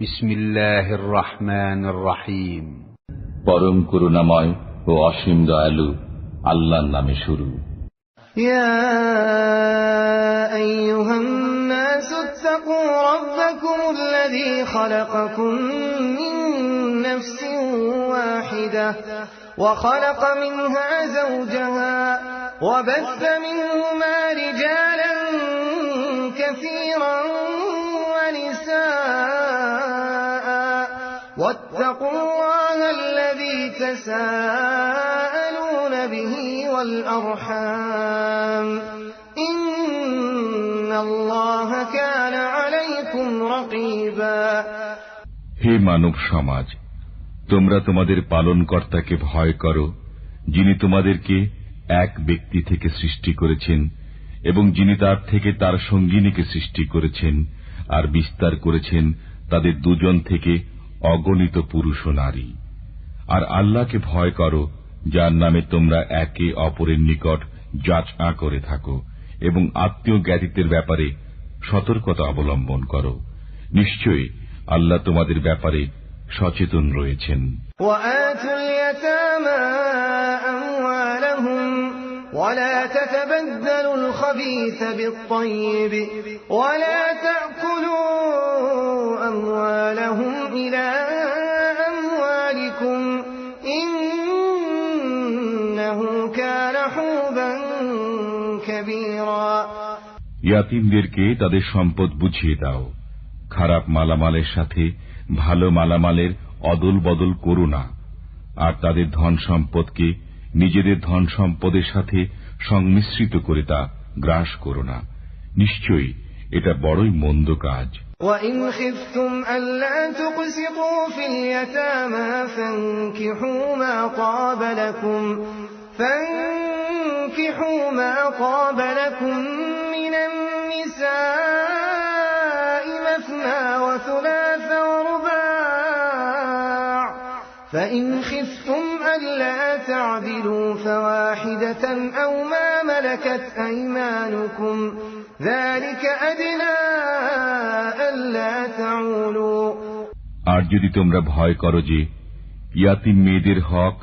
بسم الله الرحمن الرحيم পরম করুণাময় ও অসীম দয়ালু আল্লাহর নামে শুরু يا أيها الناس اتقوا ربكم الذي خلقكم من نفس واحدة وخلق منها زوجها وبث منهما رجالا كثيرا واتقوا الله الذي تساءلون به والأرحام إن الله كان عليكم رقيبا হে মানব সমাজ তোমরা তোমাদের পালনকর্তাকে ভয় করো যিনি তোমাদেরকে এক ব্যক্তি থেকে সৃষ্টি করেছেন এবং যিনি তার থেকে তার সঙ্গিনীকে সৃষ্টি করেছেন আর বিস্তার করেছেন তাদের দুজন থেকে অগণিত পুরুষ ও নারী আর আল্লাহকে ভয় করো যার নামে তোমরা একে অপরের নিকট যাচা করে থাকো এবং আত্মীয় জ্ঞাতিত্বের ব্যাপারে সতর্কতা অবলম্বন করো নিশ্চয়ই আল্লাহ তোমাদের ব্যাপারে সচেতন রয়েছেন وآتوا اليتامى أموالهم ولا تتبدلوا الخبيث بالطيب ولا تأكلوا ইয়াতিমদেরকে তাদের সম্পদ বুঝিয়ে দাও খারাপ মালামালের সাথে ভালো মালামালের অদল বদল করো না আর তাদের ধন সম্পদকে নিজেদের ধন সম্পদের সাথে সংমিশ্রিত করে তা গ্রাস করো না নিশ্চয়ই এটা বড়ই মন্দ কাজ وإن خفتم ألا تقسطوا في اليتامى فانكحوا ما طاب لكم فانكحوا ما طاب لكم فإن خفتم ألا تعدلوا فواحدة أو ما ملكت أيمانكم ذلك أدنى ألا تعولوا আর যদি তোমরা ভয় করো যে ইয়াতিম মেয়েদের হক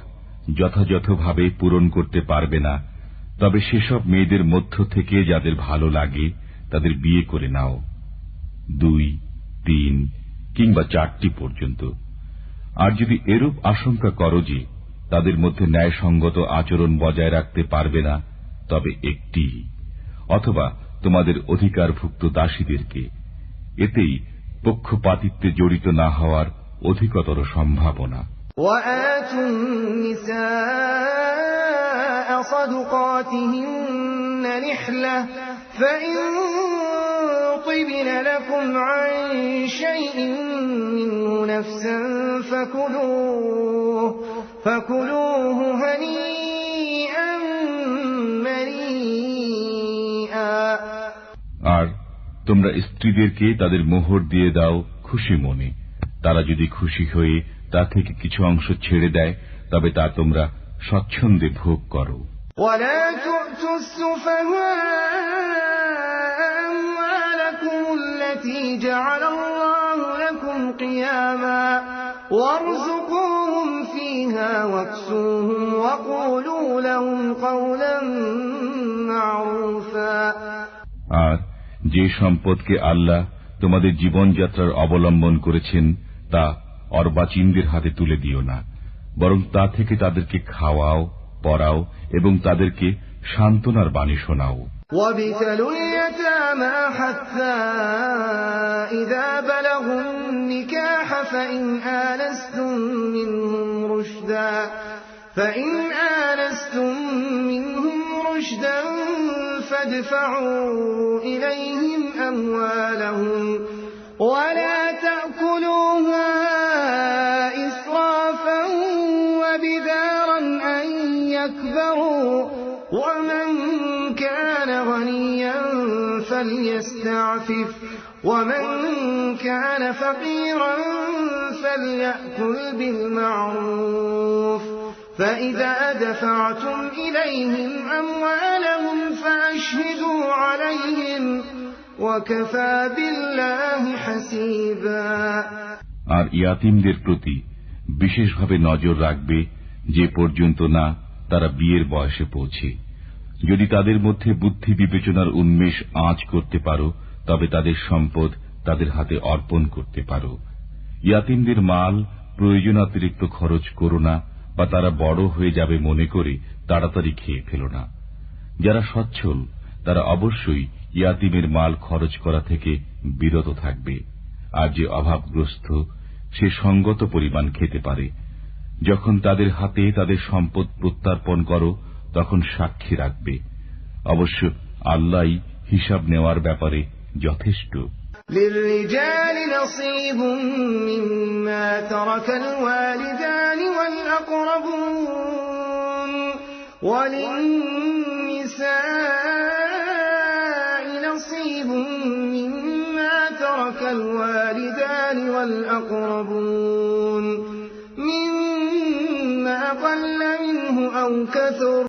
যথাযথভাবে পূরণ করতে পারবে না তবে সেসব মেয়েদের মধ্য থেকে যাদের ভালো লাগে তাদের বিয়ে করে নাও দুই তিন কিংবা চারটি পর্যন্ত আর যদি এরূপ আশঙ্কা করো যে তাদের মধ্যে ন্যায়সঙ্গত আচরণ বজায় রাখতে পারবে না তবে একটি অথবা তোমাদের অধিকারভুক্ত দাসীদেরকে এতেই পক্ষপাতিত্বে জড়িত না হওয়ার অধিকতর সম্ভাবনা وآتوا النساء صدقاتهن نحلة فإن طبن لكم عن شيء منه نفسا فكلوه فكلوه هنيئا مريئا আর তোমরা স্ত্রীদেরকে তাদের মোহর দিয়ে দাও খুশি মনে তারা যদি খুশি হয়ে তা থেকে কিছু অংশ ছেড়ে দেয় তবে তা তোমরা স্বচ্ছন্দে ভোগ করো ولا تؤتوا السفهاء أموالكم التي جعل الله لكم قياما وارزقوهم فيها واكسوهم وقولوا لهم قولا معروفا আর যে সম্পদকে আল্লাহ তোমাদের জীবনযাত্রার অবলম্বন করেছেন তা অর্বাচীনদের হাতে তুলে দিও না বরং তা থেকে তাদেরকে খাওয়াও পড়াও এবং তাদেরকে সান্ত্বনার বাণী শোনাও وابتلوا اليتامى حتى إذا بلغوا النكاح فإن آنستم منهم رشدا فإن آنستم منهم رشدا فادفعوا إليهم أموالهم ولا تأكلوها إسرافا وبدارا أن يكبروا ومن كان غنيا فليستعفف ومن كان فقيرا فليأكل بالمعروف فإذا دفعتم إليهم أموالهم فأشهدوا عليهم وكفى بالله حسيبا আর ইয়াতিমদের প্রতি বিশেষভাবে নজর রাখবে যে পর্যন্ত না তারা বিয়ের বয়সে পৌঁছে যদি তাদের মধ্যে বুদ্ধি বিবেচনার উন্মেষ আঁচ করতে পারো তবে তাদের সম্পদ তাদের হাতে অর্পণ করতে পারো ইয়াতিমদের মাল, প্রয়োজনাতিরিক্ত খরচ করো না, বা তারা বড় হয়ে যাবে মনে করে তাড়াতাড়ি খেয়ে ফেল না। যারা সচ্ছল, তারা অবশ্যই ইয়াতিমের মাল খরচ করা থেকে বিরত থাকবে। আর যে অভাবগ্রস্ত, সে সঙ্গত পরিমাণ খেতে পারে। যখন তাদের হাতে তাদের সম্পদ প্রত্যার্পণ কর, তখন সাক্ষী রাখবে। অবশ্য আল্লাহ হিসাব নেওয়ার ব্যাপারে যথেষ্ট। نصيب مما ترك الوالدان والأقربون وللنساء نصيب مما ترك الوالدان والأقربون مما قل منه أو كثر